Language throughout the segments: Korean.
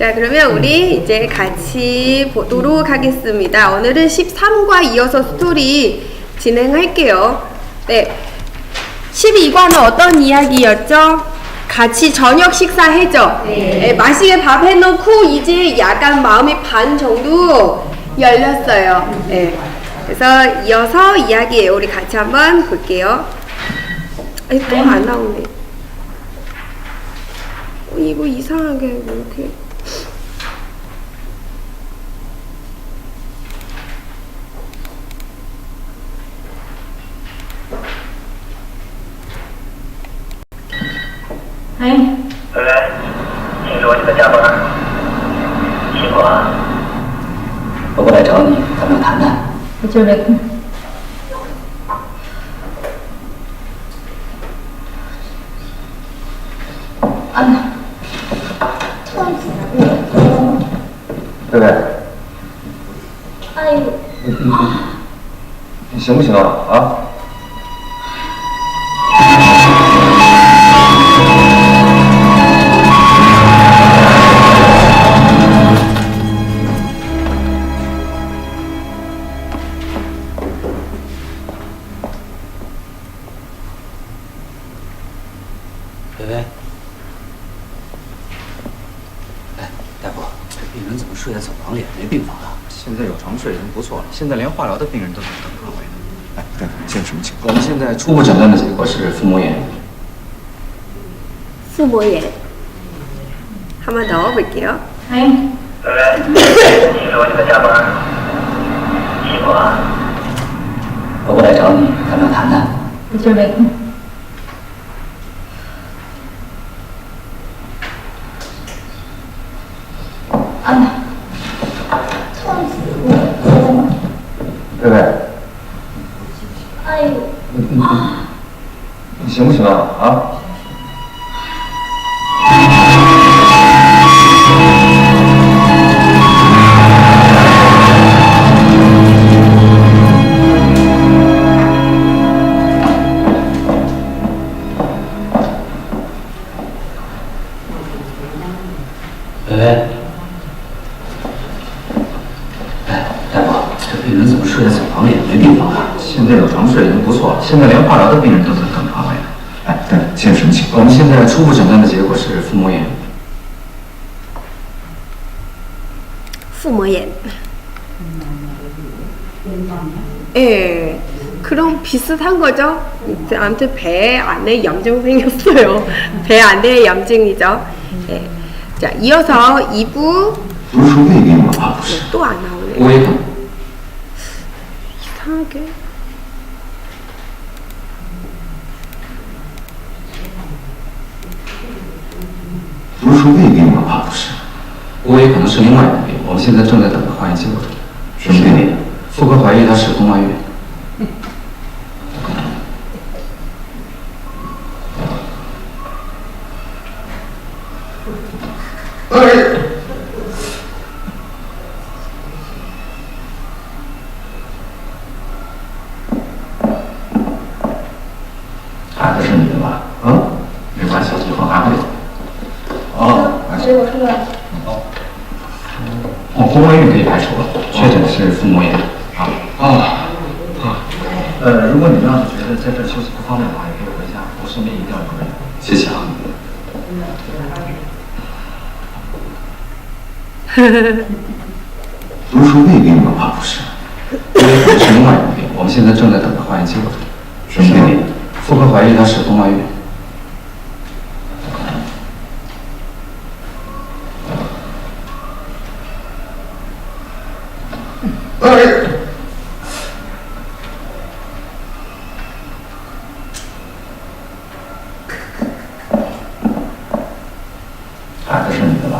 자, 그러면 우리 이제 같이 보도록 하겠습니다. 오늘은 13과 이어서 스토리 진행할게요. 네. 12과는 어떤 이야기였죠? 같이 저녁 식사 해죠? 네. 맛있게 밥 해놓고 이제 약간 마음이 반 정도 열렸어요. 네. 그래서 이어서 이야기예요. 우리 같이 한번 볼게요. 또 안 나오네. 어, 이거 이상하게 왜 이렇게. 哎，喂喂，听说你在加班，辛苦了！我过来找你，咱们谈谈。我今儿没空。安娜，贝贝，哎呦，你行不行啊？啊？现在连化疗的病人都在等床位呢。哎，大夫，现在什么情况？我们现在初步诊断的结果是腹膜炎。 스모예. 한번 넣어볼게요. 哎，喂喂，听说你在加班，辛苦啊！我过来找你，咱们谈谈。我今儿 情况？我们现在初步诊断的结果是腹膜炎。 腹膜炎. 예, 그럼 비슷한 거죠. 이제 아무튼 배 안에 염증 생겼어요. 배 안에 염증이죠. 예. 자, 이어서 2부 不是说胃病吗？啊，不是。 또 안 나오네. 胃疼。 이상하게. 不是说胃病吗？啊，不是。我也可能是另外一种病，我们现在正在等着化验结果。什么病？妇科怀疑她是宫外孕。孩子是你的吧？啊？没关系，以后安慰。哦，哎结果出来了。哦，宫外孕可以排除了，确诊是腹膜炎。啊，啊啊！呃，如果你们要是觉得在这儿休息不方便的话，也可以回家，我顺便一定要有个人。谢谢啊。不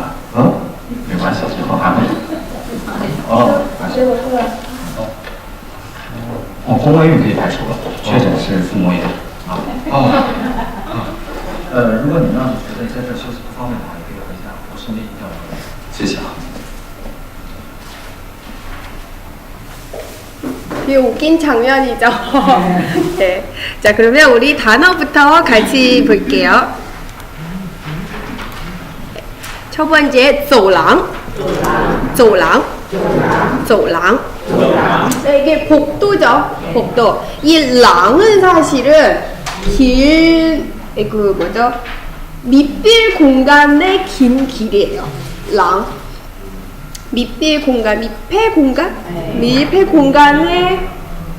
子是你的吧？啊？没关系，以后安慰。哦，哎结果出来了。哦，宫外孕可以排除了，确诊是腹膜炎。啊，哦。呃，如果你们要是觉得在这儿休息不方便的话，也可以回家，我身边一定要有个人。谢谢啊。 되게 웃긴 장면이죠. 네. 자, 그러면 우리 단어부터 같이 볼게요. 첫 번째 走廊走廊走廊 네, 이게 복도죠. 복도. 이 랑은 사실은 길, 에, 그 뭐죠? 밑빌 공간의 긴 길이에요. 랑. 밑빌 공간, 밑패 공간? 밑패 공간의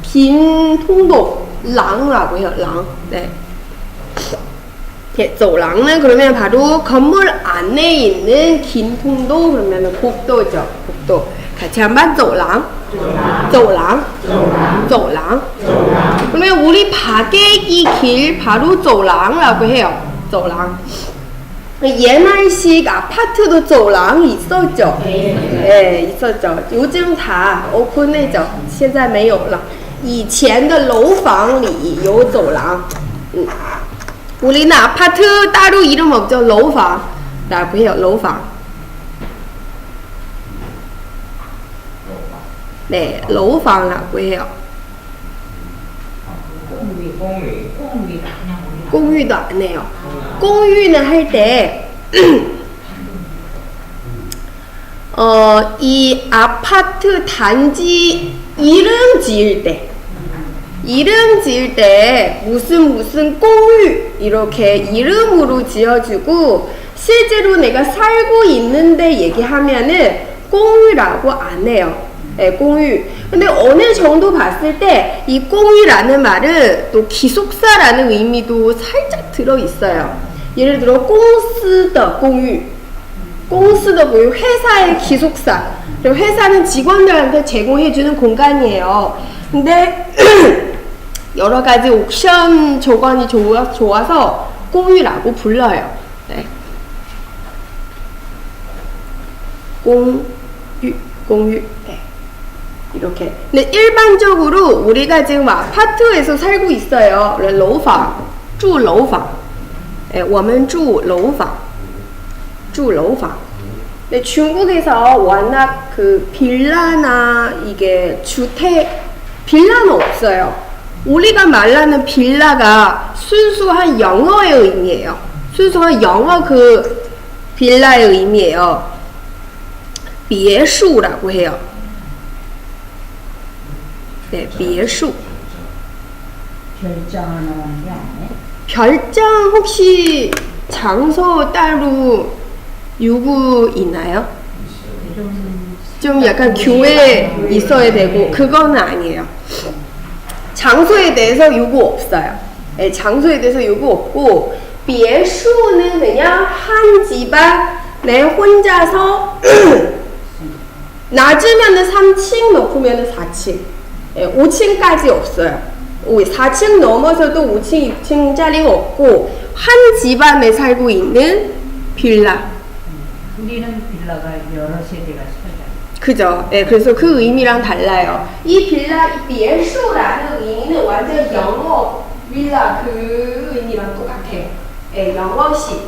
긴 통도. 랑이라고 해요, 랑. 네. 예, 走廊은 그러면 바로 건물 안에 있는 긴 통도 그러면 복도죠. 복도. 같이 한번 走廊走廊走廊 그러면 우리 박애기 길 바로 走廊라고 해요. 走廊 옛날식 아파트도 走廊 있었죠. 네, 있었죠. 요즘 다 오픈해죠. 现在没有了.以前的楼房里有走廊. 음. 우리는 아파트 따로 이름 없죠. 로우파라고 해요. 로우파. 네, 로우파라고 해요. 공유도 안 해요. 공유는 할 때, 어, 이 아파트 단지 이름 지을 때, 이름 지을 때 무슨 무슨 꽁을 이렇게 이름으로 지어주고 실제로 내가 살고 있는데 얘기하면은 꽁유라고 안 해요. 네, 꽁유. 근데 어느 정도 봤을 때 이 꽁유라는 말은 또 기숙사라는 의미도 살짝 들어 있어요. 예를 들어 꽁스더 공유, 꽁스더 공유 그 회사의 기숙사. 그리고 회사는 직원들한테 제공해주는 공간이에요. 근데 여러 가지 옵션 조건이 좋아, 좋아서 공유라고 불러요. 네. 공유, 공유. 네. 이렇게. 근데 일반적으로 우리가 지금 아파트에서 살고 있어요. 楼房,住楼房. 예, 我们住楼房.住楼房. 근데 중국에서 워낙 그 빌라나 이게 주택 빌라는 없어요. 우리가 말하는 빌라가 순수한 영어의 의미예요. 순수한 영어 그 빌라의 의미예요. 비에수라고 해요. 네, 비에수. 별장 혹시 장소 따로 유구 있나요? 좀 약간 교회 있어야 되고 그건 아니에요. 장소에 대해서 요구 없어요. 네, 장소에 대해서 요구 없고 别墅는 그냥 한 집안 내 혼자서 낮으면은 3층 높으면은 4층. 예, 5층까지 없어요. 4층 넘어서도 5층, 6층 짜리가 없고 한 집안에 살고 있는 빌라. 우리는 빌라가 여러 세대가 살잖아요. 그죠? 예, 그래서 그 의미랑 달라요. 이 빌라, 이 빌수라는 의미는 완전 영어 빌라 그 의미랑 똑같아요. 예, 영어식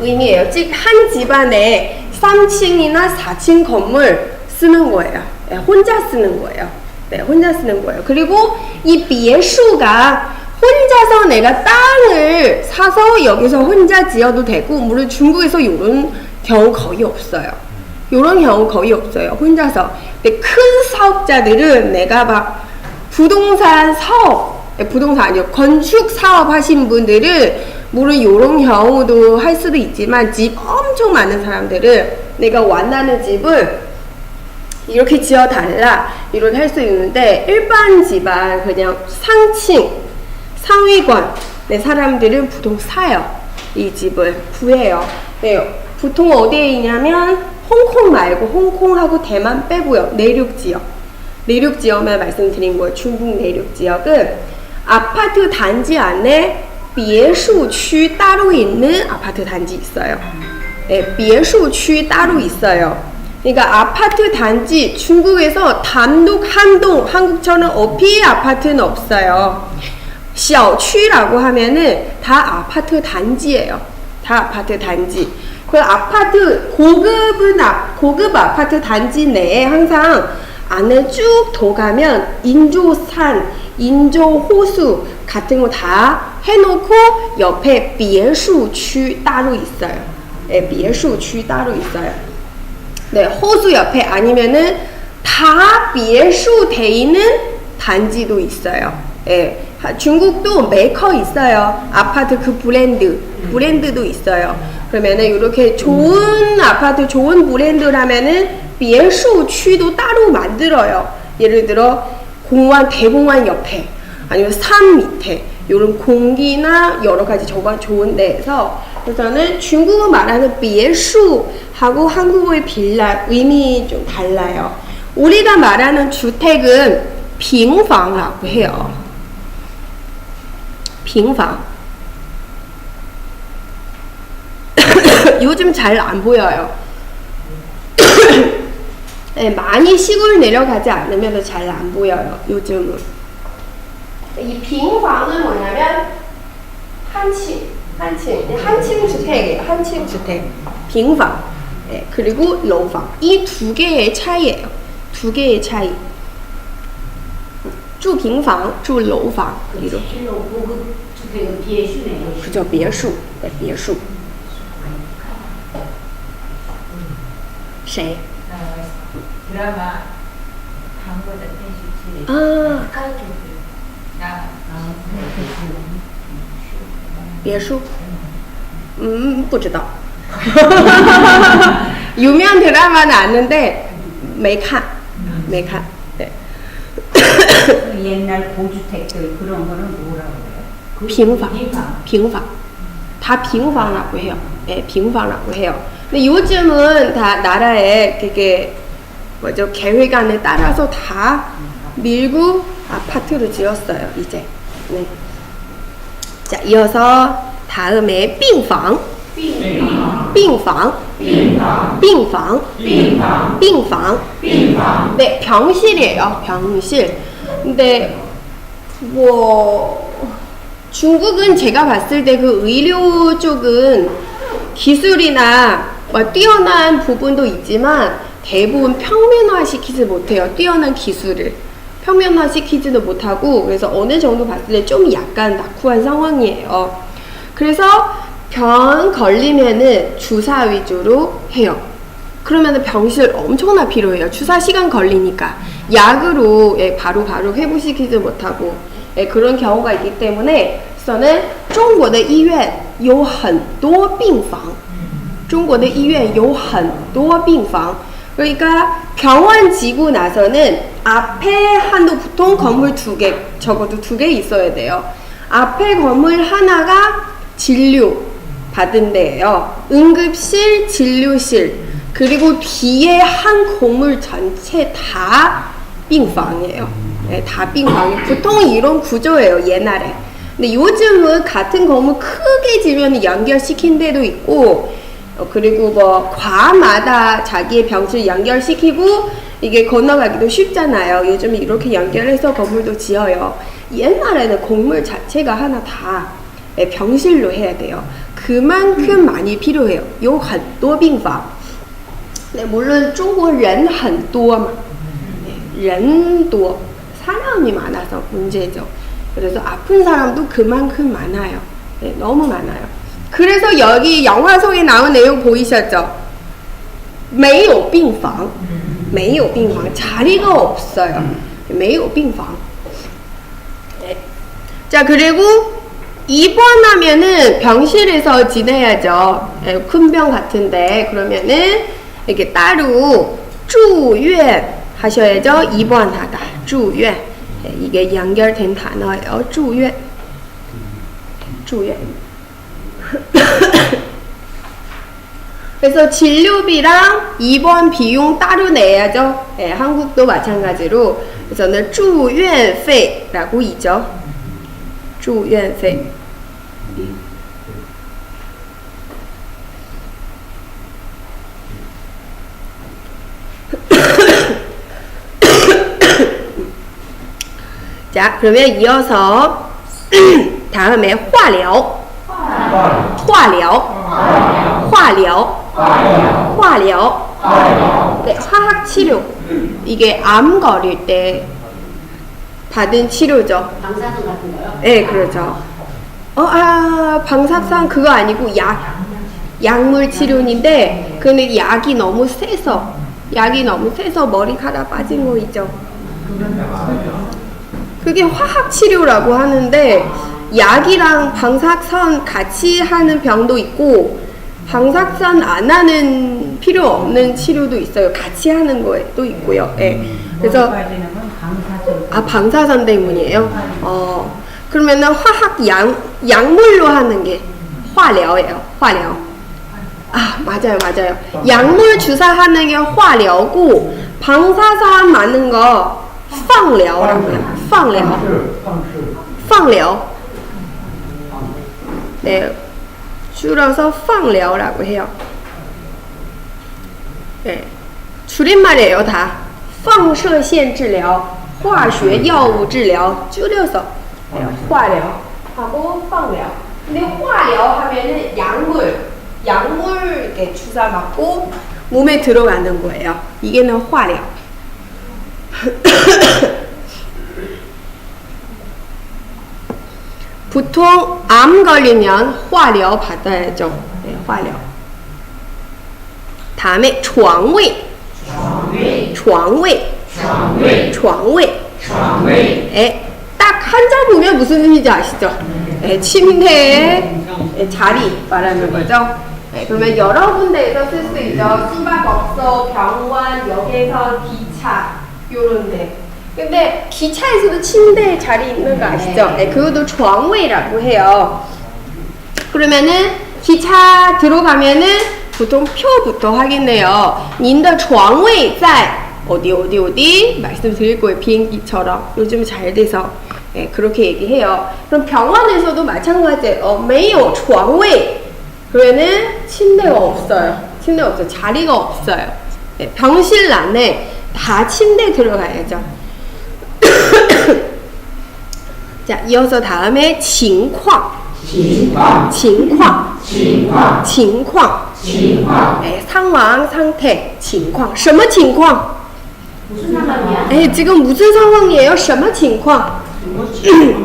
의미예요. 즉, 한 집안에 3층이나 4층 건물 쓰는 거예요. 예, 혼자 쓰는 거예요. 네, 혼자 쓰는 거예요. 그리고 이 비예수가 혼자서 내가 땅을 사서 여기서 혼자 지어도 되고 물론 중국에서 이런 경우 거의 없어요. 이런 경우 거의 없어요. 혼자서. 근데 큰 사업자들은 내가 막 부동산 사업, 예, 부동산 아니요. 건축 사업 하신 분들은 물론 이런 경우도 할 수도 있지만 집 엄청 많은 사람들은 내가 원하는 집을 이렇게 지어달라 이렇게 할수 있는데 일반 집안 그냥 상층 상위권 네, 사람들은 보통 사요 이 집을 구해요 네, 보통 어디에 있냐면 홍콩 말고 홍콩하고 대만 빼고요 내륙 지역 내륙 지역만 말씀드린 거예요 중국 내륙 지역은 아파트 단지 안에 别墅区 따로 있는 아파트 단지 있어요 네, 别墅区 따로 있어요 그러니까 아파트 단지 중국에서 단독 한 동 한국처럼 어피 아파트는 없어요. 小区라고 하면은 다 아파트 단지예요. 다 아파트 단지. 그 아파트 고급은 아, 고급 아파트 단지 내에 항상 안을 쭉 도가면 인조산, 인조호수 같은 거 다 해놓고 옆에 비에수区 따로 있어요. 예, 비에수区 따로 있어요. 네, 호수 옆에 아니면은 다 비에수 돼 있는 단지도 있어요. 예. 중국도 메이커 있어요. 아파트 그 브랜드, 브랜드도 있어요. 그러면은 이렇게 좋은 아파트, 좋은 브랜드라면은 비엔수 취도 따로 만들어요. 예를 들어 공원, 대공원 옆에 아니면 산 밑에 이런 공기나 여러 가지 저가 좋은 데에서 일단은 중국어 말하는 비엔수하고 한국어의 빌라 의미 좀 달라요. 우리가 말하는 주택은 빙방이라고 해요. 빙방. 요즘 잘 안 보여요. 네, 많이 시골 내려가지 않으면 잘 안 보여요. 요즘은. 이 빙방은 뭐냐면 한층, 한층, 한층 주택이에요. 한층 주택. 빙방. 네, 그리고 로방. 이 두 개의 차이예요. 두 개의 차이. 住平房,住楼房 이렇게. 실로 고급 주택은 비해슈네요. 그죠, 别墅. 네, 别墅. 谁? 드라마 한국의 텐슈치 아, 나 别墅? 음, 不知道. 유명한 드라마는 아는데 没看.没看. 네. 그 옛날 고주택들 그런 거는 뭐라고 해요? 그 빙방. 빙방. 平房. 다 빙방이라고 해요. 예, 빙방이라고 해요. 근데 요즘은 다 나라에 그게 뭐죠? 계획안에 따라서 다 밀고 아파트를 지었어요, 이제. 네. 자, 이어서 다음에 빙방. 빙방. 빙방. 빙방. 네, 병실이에요. 병실. 근데 뭐 중국은 제가 봤을 때 그 의료 쪽은 기술이나 뭐 뛰어난 부분도 있지만 대부분 평면화 시키지 못해요. 뛰어난 기술을. 평면화 시키지도 못하고 그래서 어느 정도 봤을 때 좀 약간 낙후한 상황이에요. 그래서 병 걸리면은 주사 위주로 해요. 그러면은 병실 엄청나 필요해요. 주사 시간 걸리니까 약으로 예, 바로 바로 회복시키지 못하고 예, 그런 경우가 있기 때문에 저는 中国的医院有很多病房 中国的医院有很多病房 그러니까 병원 지고 나서는 앞에 한도 보통 건물 두 개, 적어도 두 개 있어야 돼요. 앞에 건물 하나가 진료 받은 데예요. 응급실, 진료실, 그리고 뒤에 한 건물 전체 다 빙방이에요. 네, 다 빙방이 보통 이런 구조예요, 옛날에. 근데 요즘은 같은 건물 크게 지면 연결시킨 데도 있고, 어, 그리고 뭐 과마다 자기의 병실 연결시키고 이게 건너가기도 쉽잖아요. 요즘 이렇게 연결해서 건물도 지어요. 옛날에는 건물 자체가 하나 다 예, 병실로 해야 돼요. 그만큼 많이 필요해요. 有很多病房. 네, 물론 중국 人很多嘛. 네, 人多. 사람이 많아서 문제죠. 그래서 아픈 사람도 그만큼 많아요. 네, 너무 많아요. 그래서 여기 영화 속에 나온 내용 보이셨죠? 没有病房.没有病房. 자리가 없어요. 没有病房. 네. 자, 그리고 입원하면은 병실에서 지내야죠. 예, 큰 병 같은데 그러면은 이렇게 따로 住院 하셔야죠. 입원하다. 住院. 예, 이게 연결된 단어예요. 住院.住院. 그래서 진료비랑 입원 비용 따로 내야죠. 예, 한국도 마찬가지로 그래서는 住院费라고 있죠. 住院费. 자, 그러면 이어서 다음에 化疗. 化疗.化疗. 化疗. 네, 화학 치료. 이게 암 걸릴 때 받은 치료죠. 방사선 같은 거요? 네, 그렇죠. 어, 아, 방사선 그거 아니고 약. 약물 치료인데 근데 약이 너무 세서 약이 너무 세서 머리카락 빠진 거 있죠. 그게 화학 치료라고 하는데 약이랑 방사선 같이 하는 병도 있고 방사선 안 하는 필요 없는 치료도 있어요. 같이 하는 거도 있고요. 예. 그래서 빠지는 건 방사선. 아 방사선 때문이에요. 어 그러면은 화학 약 약물로 하는 게 화疗예요. 화疗. 아 맞아요 맞아요. 약물 주사하는 게 화疗고 방사선 맞는 거 放疗라고 해요. 放疗.放疗. 네. 줄여서 放疗라고 해요. 네. 줄임말이에요, 다. 放射线治疗,化学药物治疗 줄여서 네, 化疗 하고 放疗. 근데 化疗 하면은 약물, 약물 이렇게 주사 맞고 몸에 들어가는 거예요. 이게는 化疗. 보통 암 걸리면 化疗 받아야죠. 네, 化疗. 다음에 床位.床位. 床位. 예, 딱 한 자 보면 무슨 의미인지 아시죠? 예, 침대에 예, 자리 말하는 거죠. 예, 그러면 여러 군데에서 쓸 수 있죠. 수박업소, 병원, 역에서 기차 요런데. 근데 기차에서도 침대에 자리 있는 거 아시죠? 예, 그것도 床位라고 해요. 그러면은 기차 들어가면은 보통 표부터 확인해요. 您的床位在 어디 어디 어디 말씀드릴 거예요. 비행기처럼 요즘 잘 돼서 예, 그렇게 얘기해요. 그럼 병원에서도 마찬가지예요. 어, 没有床位 그러면은 침대가 없어요. 침대 없어요. 자리가 없어요. 예, 병실 안에 다 침대 들어가야죠. 자, 이어서 다음에 情况. 情况. 情况. 情况. 네, 상황, 상태, 情况. 什么情况? 무슨 상관이야? 에 지금 무슨 상황이에요? 什么情况?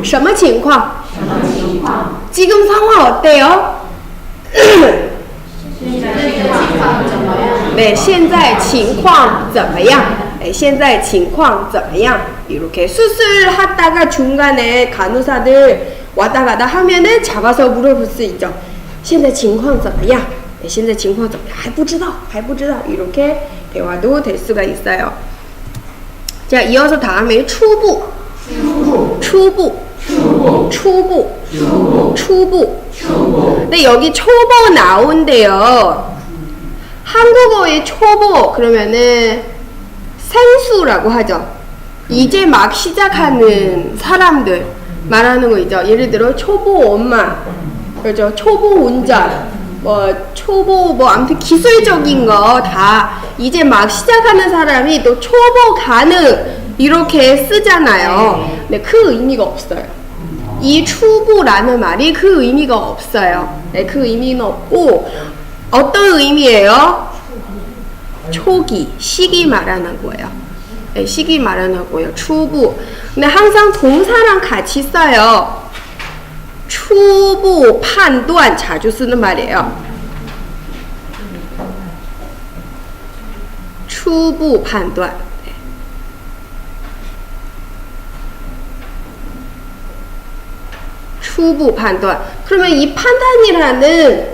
什么情况? 지금 상황 어때요? 네, 现在情况怎么样? 네, 现在情况怎么样? 이렇게 수술하다가 중간에 간호사들 왔다 갔다 하면은 잡아서 물어볼 수 있죠. 现在情况怎么样? 네, 现在情况怎么样?还不知道,还不知道. 이렇게 대화도 될 수가 있어요. 자, 이어서 다음에初步. 初步. 初步. 初步. 근데 여기 초보 나온대요. 한국어의 초보 그러면은 생수라고 하죠. 이제 막 시작하는 사람들 말하는 거 있죠. 예를 들어 초보 엄마, 그죠? 초보 운전, 뭐 초보 뭐 아무튼 기술적인 거 다 이제 막 시작하는 사람이 또 초보 가능 이렇게 쓰잖아요. 근데 그 의미가 없어요. 이 초보라는 말이 그 의미가 없어요. 네, 그 의미는 없고 어떤 의미예요? 초기, 시기 말하는 거예요. 네, 시기 거예요. 초보. 근데 항상 동사랑 같이 써요. 초보 판단 자주 쓰는 말이에요. 초보 판단. 네. 초보 판단. 그러면 이 판단이라는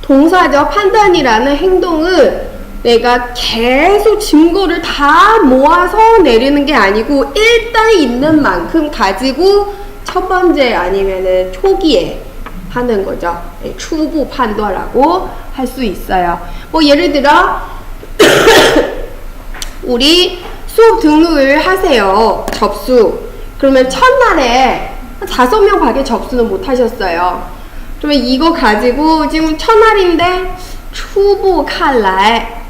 동사죠. 판단이라는 행동은 내가 계속 증거를 다 모아서 내리는 게 아니고 일단 있는 만큼 가지고 첫 번째 아니면은 초기에 하는 거죠. 예, 추부 판도라고 할 수 있어요. 뭐 예를 들어 우리 수업 등록을 하세요. 접수. 그러면 첫날에 다섯 명 밖에 접수는 못 하셨어요. 그러면 이거 가지고 지금 첫날인데 추부 칼날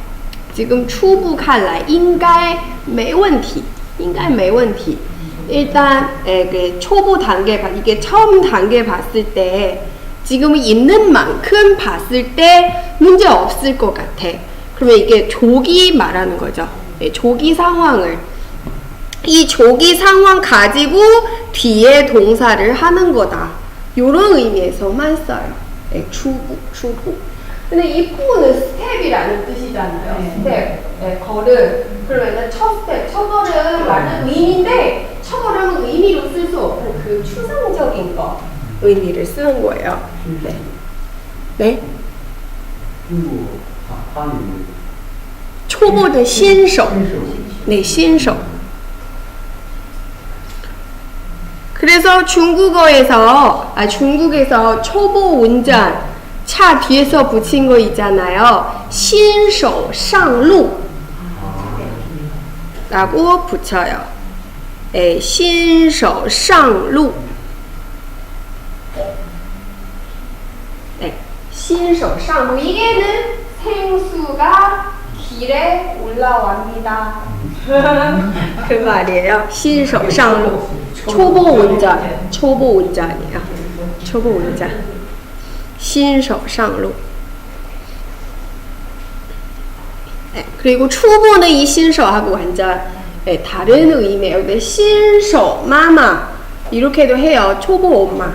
지금 初步看来应该没问题应该没问题 일단 에, 그 초보 단계 봐- 이게 처음 단계 봤을 때 지금 있는 만큼 봤을 때 문제 없을 것 같아. 그러면 이게 조기 말하는 거죠. 예, 조기 상황을 이 조기 상황 가지고 뒤에 동사를 하는 거다. 요런 의미에서만 써요. 예, 추부, 추부. 근데 이 부는 스텝이라는 뜻이잖아요. 스텝, 네, 걸음. 그러면은 첫 스텝, 첫 걸음 라는 의미인데 첫 걸음은 의미로 쓸 수 없고 그 추상적인 거 의미를 쓰는 거예요. 네. 네. 초보의 신手. 네, 신手. 그래서 중국어에서 아 중국에서 초보 운전 차 뒤에서 붙인 거 있잖아요. 신手上路 라고 붙여요. 예, 新手上路. 네, 新手上路 이게는 생수가 길에 올라갑니다. 그 말이에요. 新手上路. 초보 운전, 초보 운전이에요. 초보 운전. 新手上路. 네, 그리고 초보는 이 신手하고 완전 네, 다른 의미예요. 근데 신手마마 이렇게도 해요. 초보 엄마.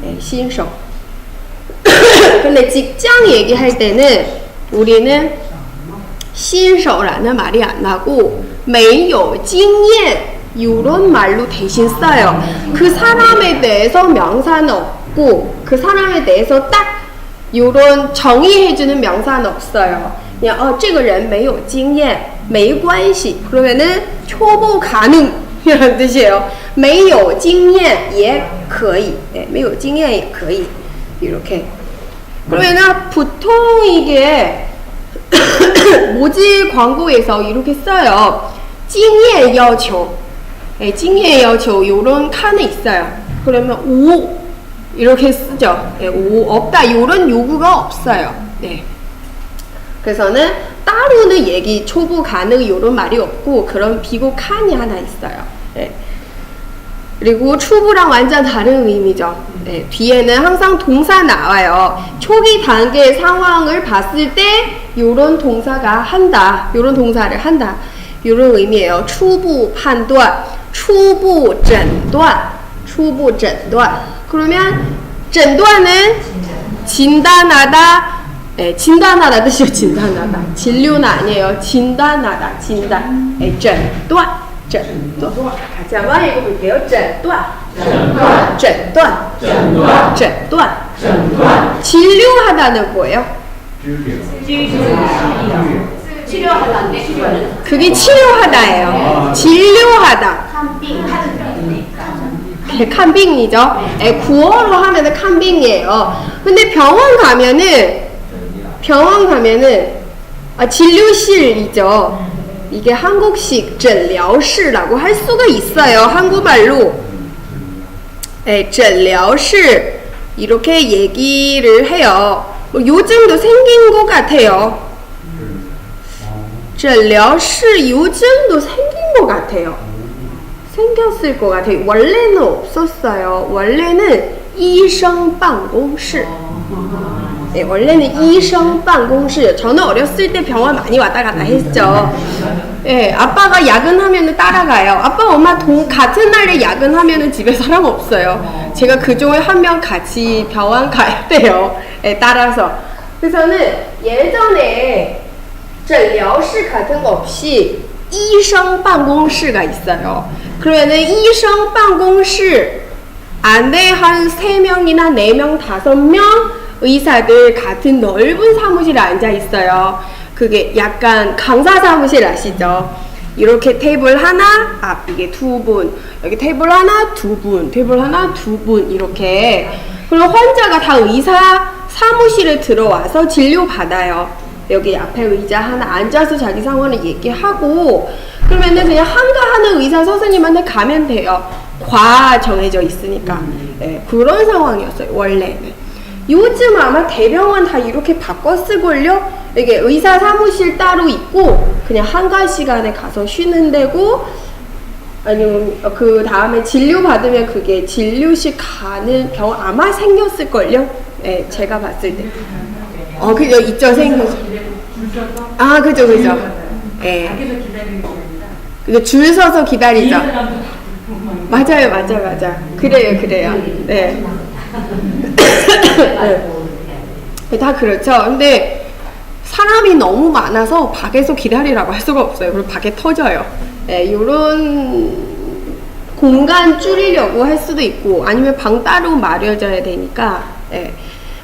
네, 신手. 근데 직장 얘기할 때는 우리는 신手라는 말이 안 나고 没有经验 이런 말로 대신 써요. 그 사람에 대해서 명사는 없고 그 사람에 대해서 딱 이런 정의해주는 명사는 없어요. 그냥 어, 这个人没有经验没关系 그러면은 초보 가능 이런 뜻이에요. 没有经验也可以, 네, 没有经验也可以 이렇게. 그러면은 보통 이게 모지 광고에서 이렇게 써요. 经验要求 네, 经验要求 이런 칸에 있어요. 그러면 5 이렇게 쓰죠. 네, 오, 없다 이런 요구가 없어요. 네. 그래서는 따로는 얘기 초보 가능 이런 말이 없고 그런 비고 칸이 하나 있어요. 네. 그리고 추부랑 완전 다른 의미죠. 네, 뒤에는 항상 동사 나와요. 초기 단계 상황을 봤을 때 이런 동사가 한다. 이런 동사를 한다. 이런 의미예요. 추부 판단, 추부 전단, 추부 전단. 그러면 진단은 진단하다 에, 진단하다 뜻이요 진단하다. 진료는 아니에요. 진단하다 진단. 에, 진단 진단 같이 한번 읽어볼게요. 진단 진단 진단 진단 진료하다는 뭐예요? 치료하다 그게 치료하다예요. 아. 진료하다. 네, 칸빙이죠. 예, 구어로 하면은 칸빙이에요. 근데 병원 가면은 병원 가면은 아, 진료실이죠. 이게 한국식 诊疗室라고 할 수가 있어요. 한국말로. 예, 诊疗室 이렇게 얘기를 해요. 뭐 요즘도 생긴 것 같아요. 诊疗室 요즘도 생긴 것 같아요. 생겼을 것 같아요. 원래는 없었어요. 원래는 医生办公室. 네, 원래는 医生办公室. 저는 어렸을 때 병원 많이 왔다 갔다 했죠. 예, 아빠가 야근하면 따라가요. 아빠, 엄마 동, 같은 날에 야근하면 집에 사람 없어요. 제가 그 중에 한 명 같이 병원 가야 돼요. 예, 따라서. 그래서는 예전에 诊疗室 같은 거 없이 医生办公室가 있어요. 그러면은 이성 방공실 안에 한 3명이나 4명, 5명 의사들 같은 넓은 사무실에 앉아 있어요. 그게 약간 강사 사무실 아시죠? 이렇게 테이블 하나, 아, 이게 두 분. 여기 테이블 하나, 두 분. 테이블 하나, 두 분. 이렇게. 그리고 환자가 다 의사 사무실에 들어와서 진료받아요. 여기 앞에 의자 하나 앉아서 자기 상황을 얘기하고, 그러면은 그냥 한가하는 의사 선생님한테 가면 돼요. 과 정해져 있으니까. 예, 그런 상황이었어요, 원래는. 요즘 아마 대병원 다 이렇게 바꿨을걸요? 이게 의사 사무실 따로 있고, 그냥 한가 시간에 가서 쉬는 데고, 아니면 그 다음에 진료 받으면 그게 진료실 가는 병원 아마 생겼을걸요? 예, 제가 봤을 때. 어, 그죠, 있죠, 생겼어. 아, 그죠, 그죠. 예. 그줄 서서 기다리죠. 맞아요, 맞아요, 맞아요. 그래요, 그래요. 네. 네. 다 그렇죠. 근데 사람이 너무 많아서 밖에서 기다리라고 할 수가 없어요. 그리고 밖에 터져요. 예, 이런 공간 줄이려고 할 수도 있고 아니면 방 따로 마련져야 되니까 예.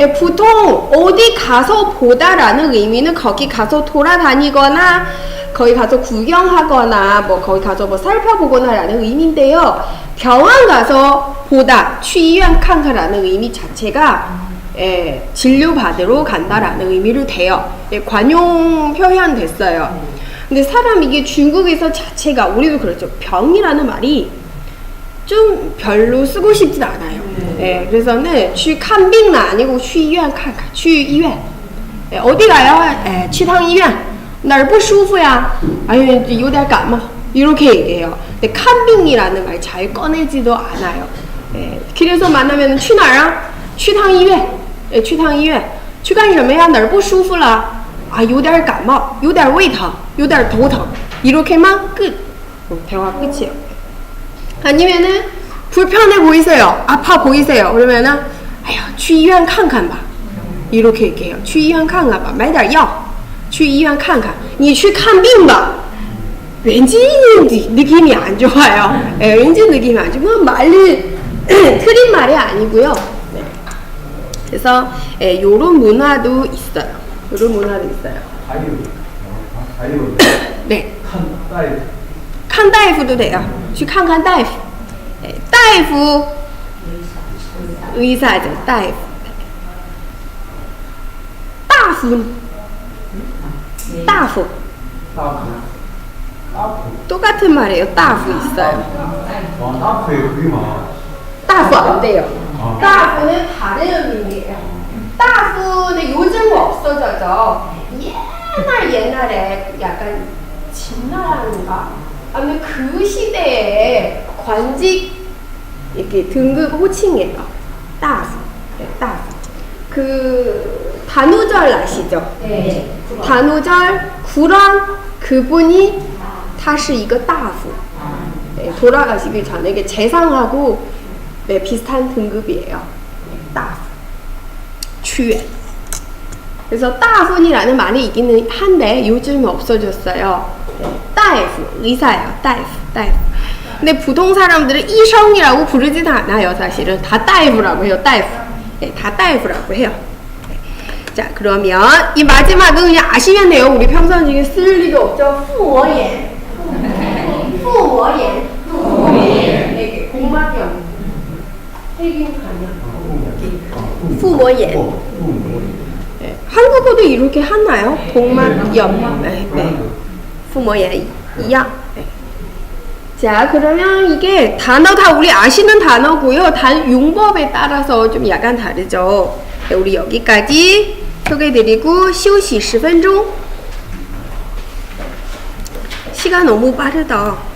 예, 보통 어디 가서 보다라는 의미는 거기 가서 돌아다니거나 거기 가서 구경하거나 뭐 거기 가서 뭐 살펴보거나라는 의미인데요. 병원 가서 보다 취유한캉하라는 의미 자체가 예, 진료받으러 간다라는 의미를 대요. 예, 관용 표현 됐어요. 근데 사람 이게 중국에서 자체가 우리도 그렇죠. 병이라는 말이 좀 별로 쓰고 싶진 않아요. 예, 그래서는 去看病는 아니고 去医院看看,去医院. 예, 어디 가요? 예, 去趟医院.哪儿不舒服呀? 아니면 有点感冒. 이렇게 얘기해요. 근데 看病이라는 말 잘 꺼내지도 않아요. 예, 길에서 만나면 去哪儿啊?去趟医院. 예, 去趟医院.去干什么呀?哪儿不舒服了?啊,有点感冒,有点胃疼,有点头疼. 이렇게만 끝. 어, 대화 끝이에요. 아니면은 불편해 보이세요. 아파 보이세요. 그러면은 아휴, 去医院看看吧. 이렇게 얘기해요. 去医院看看吧.买点药.去医院看看.你去看病吧. 왠지 느낌이 안 좋아요. 예, 왠지 느낌이 안 좋아요. 그건 말이 틀린 말이 아니고요. 네. 그래서 예, 요런 문화도 있어요. 요런 문화도 있어요. 还有还有 네. 칸다이프도 돼요. 쥐칸칸 다이프. 네, 다이프 의사죠. 다이프. 다프. 다프. 똑같은 말이에요. 다프 있어요. 다프 안 돼요. 다프는 다른 의미예요. 다프는 요즘 없어져서 옛날 옛날에 약간 진나라인가 아니면 그 시대에 관직 이렇게 등급 호칭이에요. 네, 따프. 그 단오절 아시죠? 네. 단오절 구런 그분이 다시 이거 따프. 네, 돌아가시기 전에 이게 재상하고 네, 비슷한 등급이에요. 네, 따프. 추연. 그래서 따분이라는 말이 있기는 한데 요즘 없어졌어요. 네, 따이프, 의사예요. 따이프, 따이프. 근데 보통 사람들은 이성이라고 부르지는 않아요. 사실은 다 따이프라고 해요. 따이프. 네, 다 따이프라고 해요. 네. 자, 그러면 이 마지막은 그냥 아시면 돼요. 우리 평상시에 쓸 리도 없죠. 푸어옌. 푸어옌. 푸어옌. 이게. 세균 감염. 푸어옌. 네, 한국어도 이렇게 하나요? 복막염. 네, 네. 푸모예 이야. 네. 자, 그러면 이게 단어 다 우리 아시는 단어고요. 단 용법에 따라서 좀 약간 다르죠. 네, 우리 여기까지 소개드리고 쉬우시 10분 중. 시간 너무 빠르다.